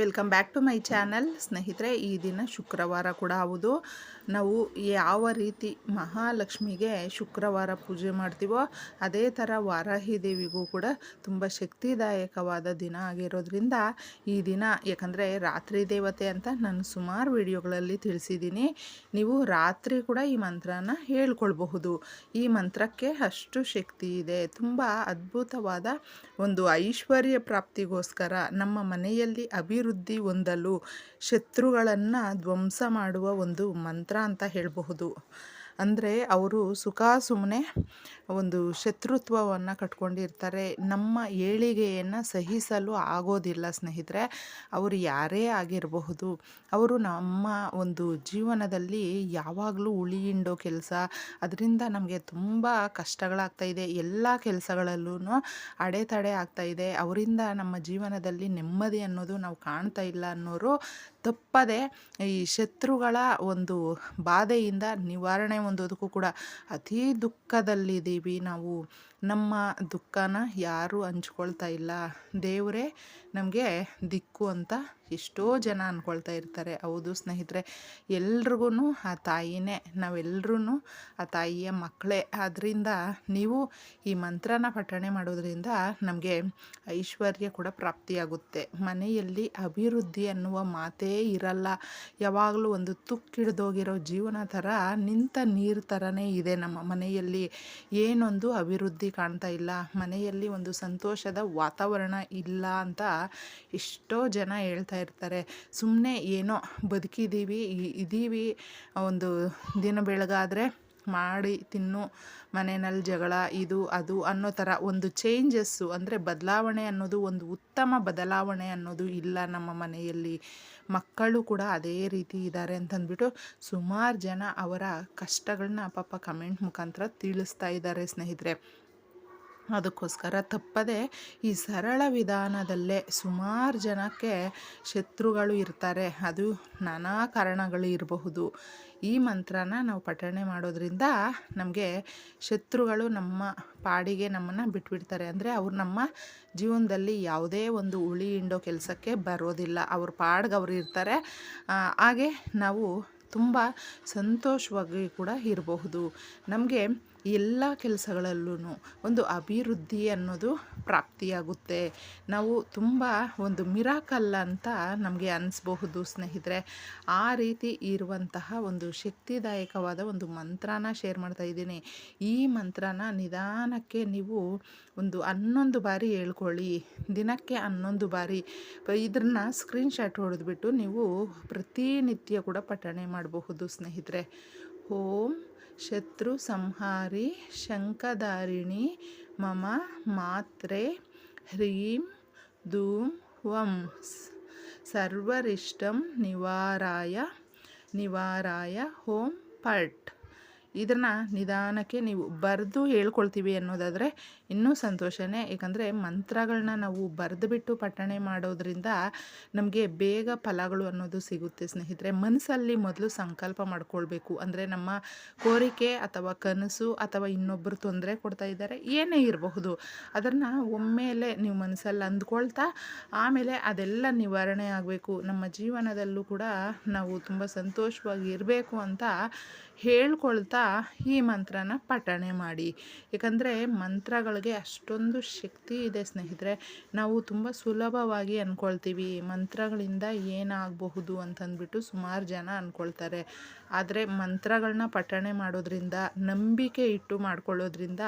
Welcome back to my channel ಸ್ನೇಹಿತರೆ, ಈ ದಿನ ಶುಕ್ರವಾರ ಕೂಡ ಹೌದು. ನಾವು ಯಾವ ರೀತಿ ಮಹಾಲಕ್ಷ್ಮಿಗೆ ಶುಕ್ರವಾರ ಪೂಜೆ ಮಾಡ್ತೀವೋ, ಅದೇ ಥರ ವಾರಾಹಿ ದೇವಿಗೂ ಕೂಡ ತುಂಬ ಶಕ್ತಿದಾಯಕವಾದ ದಿನ ಆಗಿರೋದ್ರಿಂದ ಈ ದಿನ, ಯಾಕಂದರೆ ರಾತ್ರಿ ದೇವತೆ ಅಂತ ನಾನು ಸುಮಾರು ವಿಡಿಯೋಗಳಲ್ಲಿ ತಿಳಿಸಿದ್ದೀನಿ. ನೀವು ರಾತ್ರಿ ಕೂಡ ಈ ಮಂತ್ರನ ಹೇಳ್ಕೊಳ್ಬಹುದು. ಈ ಮಂತ್ರಕ್ಕೆ ಅಷ್ಟು ಶಕ್ತಿ ಇದೆ. ತುಂಬ ಅದ್ಭುತವಾದ ಒಂದು ಐಶ್ವರ್ಯ ಪ್ರಾಪ್ತಿಗೋಸ್ಕರ ನಮ್ಮ ಮನೆಯಲ್ಲಿ ಅಭಿವೃದ್ಧಿ ಹೊಂದಲು ಶತ್ರುಗಳನ್ನು ಧ್ವಂಸ ಮಾಡುವ ಒಂದು ಮಂತ್ರ ಅಂತ ಹೇಳಬಹುದು. ಅಂದರೆ ಅವರು ಸುಖ ಸುಮ್ಮನೆ ಒಂದು ಶತ್ರುತ್ವವನ್ನು ಕಟ್ಕೊಂಡಿರ್ತಾರೆ. ನಮ್ಮ ಏಳಿಗೆಯನ್ನು ಸಹಿಸಲು ಆಗೋದಿಲ್ಲ ಸ್ನೇಹಿತರೆ. ಅವರು ಯಾರೇ ಆಗಿರಬಹುದು, ಅವರು ನಮ್ಮ ಒಂದು ಜೀವನದಲ್ಲಿ ಯಾವಾಗಲೂ ಉಳಿ ಹಿಂಡೋ ಕೆಲಸ. ಅದರಿಂದ ನಮಗೆ ತುಂಬ ಕಷ್ಟಗಳಾಗ್ತಾಯಿದೆ ಎಲ್ಲ ಕೆಲಸಗಳಲ್ಲೂ ಅಡೆತಡೆ ಆಗ್ತಾಯಿದೆ ಅವರಿಂದ ನಮ್ಮ ಜೀವನದಲ್ಲಿ ನೆಮ್ಮದಿ ಅನ್ನೋದು ನಾವು ಕಾಣ್ತಾ ಇಲ್ಲ ಅನ್ನೋರು ತಪ್ಪದೆ ಈ ಶತ್ರುಗಳ ಒಂದು ಬಾಧೆಯಿಂದ ನಿವಾರಣೆ ಹೊಂದೋದಕ್ಕೂ ಕೂಡ ಅತೀ ದುಃಖದಲ್ಲಿದ್ದೀವಿ. ನಾವು ನಮ್ಮ ದುಃಖನ ಯಾರೂ ಹಂಚ್ಕೊಳ್ತಾ ಇಲ್ಲ. ದೇವರೇ ನಮಗೆ ದಿಕ್ಕು ಅಂತ ಎಷ್ಟೋ ಜನ ಅಂದ್ಕೊಳ್ತಾ ಇರ್ತಾರೆ. ಹೌದು ಸ್ನೇಹಿತರೆ ಎಲ್ರಿಗೂ ಆ ತಾಯಿನೇ ನಾವೆಲ್ಲರೂ ಆ ತಾಯಿಯ ಮಕ್ಕಳೇ. ಆದ್ದರಿಂದ ನೀವು ಈ ಮಂತ್ರನ ಪಠಣೆ ಮಾಡೋದ್ರಿಂದ ನಮಗೆ ಐಶ್ವರ್ಯ ಕೂಡ ಪ್ರಾಪ್ತಿಯಾಗುತ್ತೆ. ಮನೆಯಲ್ಲಿ ಅಭಿವೃದ್ಧಿ ಅನ್ನುವ ಮಾತೇ ಇರಲ್ಲ. ಯಾವಾಗಲೂ ಒಂದು ತುಕ್ಕಿಡ್ದೋಗಿರೋ ಜೀವನ ಥರ ನಿಂತ ನೀರು ಥರನೇ ಇದೆ ನಮ್ಮ ಮನೆಯಲ್ಲಿ. ಏನೊಂದು ಅಭಿವೃದ್ಧಿ ಕಾಣ್ತಾ ಇಲ್ಲ. ಮನೆಯಲ್ಲಿ ಒಂದು ಸಂತೋಷದ ವಾತಾವರಣ ಇಲ್ಲ ಅಂತ ಎಷ್ಟೋ ಜನ ಹೇಳ್ತಾ ಇರ್ತಾರೆ ಸುಮ್ಮನೆ ಏನೋ ಬದುಕಿದ್ದೀವಿ ಇದ್ದೀವಿ ಒಂದು ದಿನ ಬೆಳಗಾದರೆ ಮಾಡಿ ತಿನ್ನು ಮನೆಯಲ್ಲಿ ಜಗಳ, ಇದು, ಅದು ಅನ್ನೋ ಥರ ಒಂದು ಚೇಂಜಸ್ಸು ಅಂದರೆ ಬದಲಾವಣೆ ಅನ್ನೋದು ಒಂದು ಉತ್ತಮ ಬದಲಾವಣೆ ಅನ್ನೋದು ಇಲ್ಲ ನಮ್ಮ ಮನೆಯಲ್ಲಿ. ಮಕ್ಕಳು ಕೂಡ ಅದೇ ರೀತಿ ಇದ್ದಾರೆ ಅಂತಂದ್ಬಿಟ್ಟು ಸುಮಾರು ಜನ ಅವರ ಕಷ್ಟಗಳನ್ನ ಪಾಪ ಕಮೆಂಟ್ ಮುಖಾಂತರ ತಿಳಿಸ್ತಾ ಇದ್ದಾರೆ ಸ್ನೇಹಿತರೆ. ಅದಕ್ಕೋಸ್ಕರ ತಪ್ಪದೆ ಈ ಸರಳ ವಿಧಾನದಲ್ಲೇ ಸುಮಾರು ಜನಕ್ಕೆ ಶತ್ರುಗಳು ಇರ್ತಾರೆ. ಅದು ನಾನಾ ಕಾರಣಗಳು ಇರಬಹುದು. ಈ ಮಂತ್ರನ ನಾವು ಪಠಣೆ ಮಾಡೋದ್ರಿಂದ ನಮಗೆ ಶತ್ರುಗಳು ನಮ್ಮ ಪಾಡಿಗೆ ನಮ್ಮನ್ನು ಬಿಟ್ಬಿಡ್ತಾರೆ. ಅಂದರೆ ಅವ್ರು ನಮ್ಮ ಜೀವನದಲ್ಲಿ ಯಾವುದೇ ಒಂದು ಉಳಿ ಹಿಂಡೋ ಕೆಲಸಕ್ಕೆ ಬರೋದಿಲ್ಲ. ಅವ್ರ ಪಾಡ್ಗೆ ಅವ್ರು ಇರ್ತಾರೆ. ಹಾಗೆ ನಾವು ತುಂಬ ಸಂತೋಷವಾಗಿ ಕೂಡ ಇರಬಹುದು. ನಮಗೆ ಎಲ್ಲ ಕೆಲಸಗಳಲ್ಲೂ ಒಂದು ಅಭಿವೃದ್ಧಿ ಅನ್ನೋದು ಪ್ರಾಪ್ತಿಯಾಗುತ್ತೆ. ನಾವು ತುಂಬ ಒಂದು ಮಿರಾಕಲ್ ಅಂತ ನಮಗೆ ಅನಿಸ್ಬಹುದು ಸ್ನೇಹಿತರೆ. ಆ ರೀತಿ ಇರುವಂತಹ ಒಂದು ಶಕ್ತಿದಾಯಕವಾದ ಒಂದು ಮಂತ್ರನ ಶೇರ್ ಮಾಡ್ತಾ ಇದ್ದೀನಿ. ಈ ಮಂತ್ರನ ನಿಧಾನಕ್ಕೆ ನೀವು ಒಂದು ಹನ್ನೊಂದು ಬಾರಿ ಹೇಳ್ಕೊಳ್ಳಿ. ದಿನಕ್ಕೆ ಹನ್ನೊಂದು ಬಾರಿ. ಇದನ್ನ ಸ್ಕ್ರೀನ್ಶಾಟ್ ಹೊಡೆದ್ಬಿಟ್ಟು ನೀವು ಪ್ರತಿನಿತ್ಯ ಕೂಡ ಪಠಣೆ ಮಾಡಬಹುದು ಸ್ನೇಹಿತರೆ. ಓಂ శత్రు సంహారి శంఖధారిణి మమ మాత్రే హ్రీం ధూం వం సర్వరిష్టం నివారాయ నివారాయ హోం పట్. ಇದನ್ನು ನಿಧಾನಕ್ಕೆ ನೀವು ಬರೆದು ಹೇಳ್ಕೊಳ್ತೀವಿ ಅನ್ನೋದಾದರೆ ಇನ್ನೂ ಸಂತೋಷನೇ. ಏಕೆಂದರೆ ಮಂತ್ರಗಳನ್ನ ನಾವು ಬರೆದುಬಿಟ್ಟು ಪಠಣೆ ಮಾಡೋದ್ರಿಂದ ನಮಗೆ ಬೇಗ ಫಲಗಳು ಅನ್ನೋದು ಸಿಗುತ್ತೆ ಸ್ನೇಹಿತರೆ. ಮನಸ್ಸಲ್ಲಿ ಮೊದಲು ಸಂಕಲ್ಪ ಮಾಡ್ಕೊಳ್ಬೇಕು. ಅಂದರೆ ನಮ್ಮ ಕೋರಿಕೆ ಅಥವಾ ಕನಸು ಅಥವಾ ಇನ್ನೊಬ್ಬರು ತೊಂದರೆ ಕೊಡ್ತಾ ಇದ್ದಾರೆ, ಏನೇ ಇರಬಹುದು, ಅದನ್ನು ಒಮ್ಮೆಲೆ ನೀವು ಮನಸ್ಸಲ್ಲಿ ಅಂದ್ಕೊಳ್ತಾ ಆಮೇಲೆ ಅದೆಲ್ಲ ನಿವಾರಣೆ ಆಗಬೇಕು. ನಮ್ಮ ಜೀವನದಲ್ಲೂ ಕೂಡ ನಾವು ತುಂಬ ಸಂತೋಷವಾಗಿ ಇರಬೇಕು ಅಂತ ಹೇಳ್ಕೊಳ್ತಾ ಈ ಮಂತ್ರನ ಪಠಣೆ ಮಾಡಿ. ಏಕಂದರೆ ಮಂತ್ರಗಳಿಗೆ ಅಷ್ಟೊಂದು ಶಕ್ತಿ ಇದೆ ಸ್ನೇಹಿತರೆ. ನಾವು ತುಂಬ ಸುಲಭವಾಗಿ ಅಂದ್ಕೊಳ್ತೀವಿ ಮಂತ್ರಗಳಿಂದ ಏನಾಗಬಹುದು ಅಂತಂದ್ಬಿಟ್ಟು ಸುಮಾರು ಜನ ಅಂದ್ಕೊಳ್ತಾರೆ ಆದರೆ ಮಂತ್ರಗಳನ್ನ ಪಠಣೆ ಮಾಡೋದ್ರಿಂದ, ನಂಬಿಕೆ ಇಟ್ಟು ಮಾಡ್ಕೊಳ್ಳೋದ್ರಿಂದ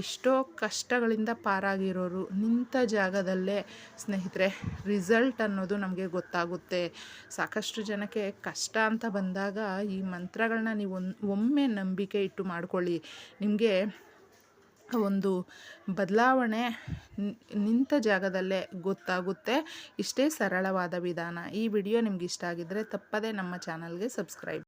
ಎಷ್ಟೋ ಕಷ್ಟಗಳಿಂದ ಪಾರಾಗಿರೋರು ನಿಂತ ಜಾಗದಲ್ಲೇ ಸ್ನೇಹಿತರೆ ರಿಸಲ್ಟ್ ಅನ್ನೋದು ನಮಗೆ ಗೊತ್ತಾಗುತ್ತೆ. ಸಾಕಷ್ಟು ಜನಕ್ಕೆ ಕಷ್ಟ ಅಂತ ಬಂದಾಗ ಈ ಮಂತ್ರಗಳನ್ನ ನೀವು ಒಮ್ಮೆ ನಂಬಿಕೆ ಇಟ್ಟು ಮಾಡಿಕೊಳ್ಳಿ. ನಿಮಗೆ ಒಂದು ಬದಲಾವಣೆ ನಿಂತ ಜಾಗದಲ್ಲೇ ಗೊತ್ತಾಗುತ್ತೆ. ಇಷ್ಟೇ ಸರಳವಾದ ವಿಧಾನ. ಈ ವಿಡಿಯೋ ನಿಮ್ಗೆ ಇಷ್ಟ ಆಗಿದ್ದರೆ ತಪ್ಪದೇ ನಮ್ಮ ಚಾನಲ್ಗೆ ಸಬ್ಸ್ಕ್ರೈಬ್